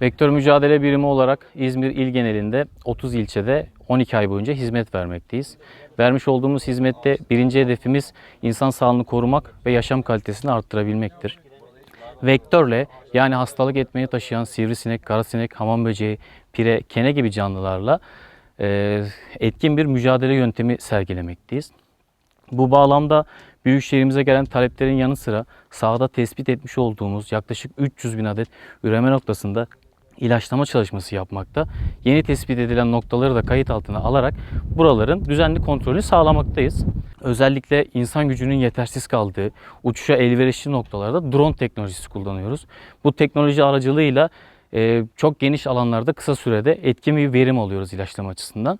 Vektör mücadele birimi olarak İzmir il genelinde 30 ilçede 12 ay boyunca hizmet vermekteyiz. Vermiş olduğumuz hizmette birinci hedefimiz insan sağlığını korumak ve yaşam kalitesini arttırabilmektir. Vektörle yani hastalık etmeyi taşıyan sivrisinek, karasinek, hamam böceği, pire, kene gibi canlılarla e, etkin bir mücadele yöntemi sergilemekteyiz. Bu bağlamda Büyükşehir'imize gelen taleplerin yanı sıra sahada tespit etmiş olduğumuz yaklaşık 300 bin adet üreme noktasında ilaçlama çalışması yapmakta. Yeni tespit edilen noktaları da kayıt altına alarak buraların düzenli kontrolünü sağlamaktayız. Özellikle insan gücünün yetersiz kaldığı, uçuşa elverişli noktalarda drone teknolojisi kullanıyoruz. Bu teknoloji aracılığıyla çok geniş alanlarda kısa sürede etkin bir verim alıyoruz ilaçlama açısından.